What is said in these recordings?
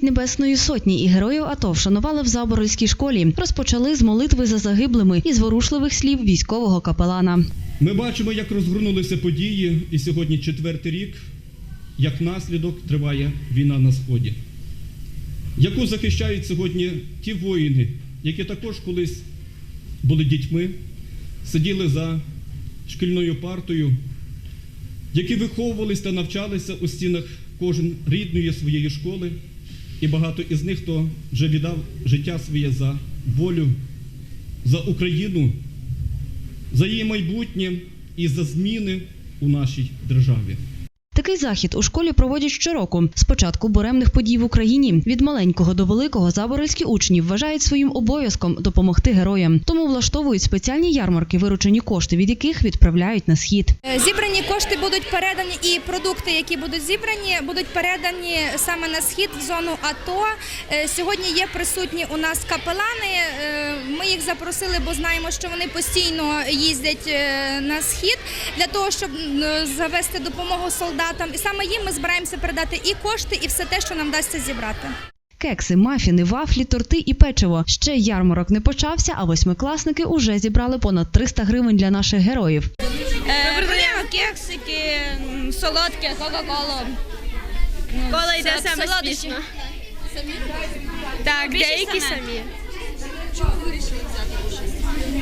Небесної Сотні і героїв АТО вшанували в Заборольській школі. Розпочали з молитви за загиблими і зворушливих слів військового капелана. Ми бачимо, як розгорнулися події, і сьогодні четвертий рік, як наслідок триває війна на сході, яку захищають сьогодні ті воїни, які також колись були дітьми, сиділи за шкільною партою, які виховувались та навчалися у стінах кожен рідної своєї школи, і багато із них, хто вже віддав життя своє за волю, за Україну, за її майбутнє і за зміни у нашій державі. Такий захід у школі проводять щороку. З початку буремних подій в Україні від маленького до великого заборольські учні вважають своїм обов'язком допомогти героям. Тому влаштовують спеціальні ярмарки, виручені кошти від яких відправляють на схід. Е, Зібрані кошти будуть передані, і продукти, які будуть зібрані, будуть передані саме на схід в зону АТО. Е, Сьогодні є присутні у нас капелани. Е, Ми їх запросили, бо знаємо, що вони постійно їздять на схід для того, щоб завести допомогу солдатам. І саме їм ми збираємося передати і кошти, і все те, що нам вдасться зібрати. Кекси, мафіни, вафлі, торти і печиво. Ще ярмарок не почався, а восьмикласники уже зібрали понад 300 гривень для наших героїв. Е, продаємо кексики, солодке, кока-колу. Кола йде саме смішно. Так, Більшість деякі самі.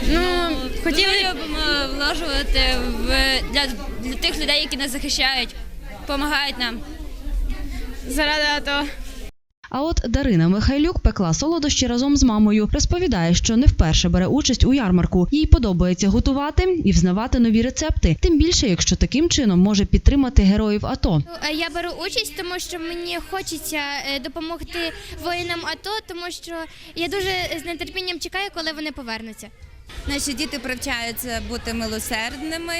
Ну, хотіли Ми любимо вложувати в для, для тих людей, які нас захищають, допомагають нам. заради АТО. А от Дарина Михайлюк пекла солодощі разом з мамою. Розповідає, що не вперше бере участь у ярмарку. Їй подобається готувати і взнавати нові рецепти. Тим більше, якщо таким чином може підтримати героїв АТО. Е, Я беру участь, тому що мені хочеться е, допомогти воїнам АТО, тому що я дуже з нетерпінням чекаю, коли вони повернуться. Наші діти привчаються бути милосердними,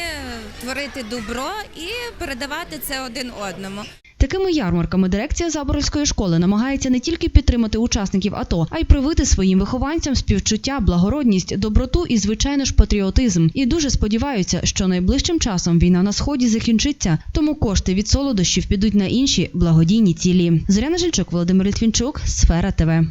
творити добро і передавати це один одному. Такими ярмарками дирекція Заборольської школи намагається не тільки підтримати учасників АТО, а й привити своїм вихованцям співчуття, благородність, доброту і, звичайно ж, патріотизм. І дуже сподіваються, що найближчим часом війна на сході закінчиться, тому кошти від солодощів підуть на інші благодійні цілі. Зоряна Жильчук, Володимир Літвінчук, Сфера ТВ.